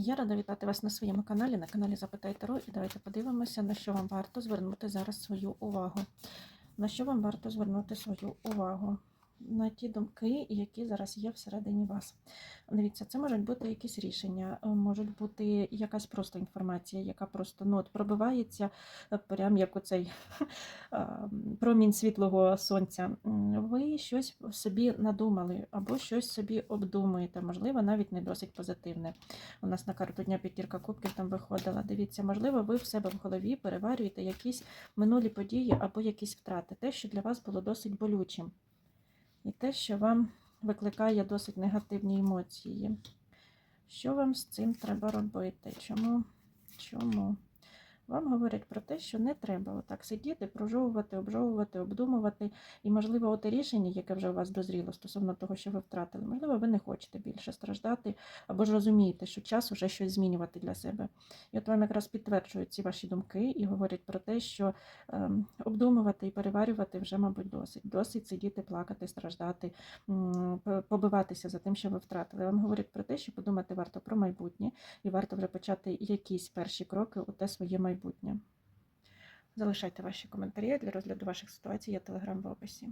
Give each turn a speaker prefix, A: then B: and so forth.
A: Я рада вітати вас на своєму каналі, на каналі Запитай Таро. І давайте подивимося, на що вам варто звернути зараз свою увагу. На що вам варто звернути свою увагу? На ті думки, які зараз є всередині вас. Дивіться, це можуть бути якісь рішення, е, можуть бути якась просто інформація, яка просто ну, от пробивається, е, прям як оцей промінь світлого сонця. Ви щось собі надумали або щось собі обдумуєте, можливо, навіть не досить позитивне. У нас на карту дня п'ятірка кубків там виходила. Дивіться, можливо, ви в себе в голові переварюєте якісь минулі події або якісь втрати, те, що для вас було досить болючим, і те, що вам викликає досить негативні емоції. Що вам з цим треба робити? Чому? Чому? Вам говорять про те, що не треба отак сидіти, прожовувати, обжовувати, обдумувати. І, можливо, оте рішення, яке вже у вас дозріло стосовно того, що ви втратили, можливо, ви не хочете більше страждати, або ж розумієте, що час уже щось змінювати для себе. І от вам якраз підтверджують ці ваші думки і говорять про те, що ем, обдумувати і переварювати вже, мабуть, досить. Досить сидіти, плакати, страждати, побиватися за тим, що ви втратили. Вам говорять про те, що подумати варто про майбутнє, і варто вже почати якісь перші кроки у те своє майбутнє. Залишайте ваші коментарі для розгляду ваших ситуацій, Я телеграм в описі.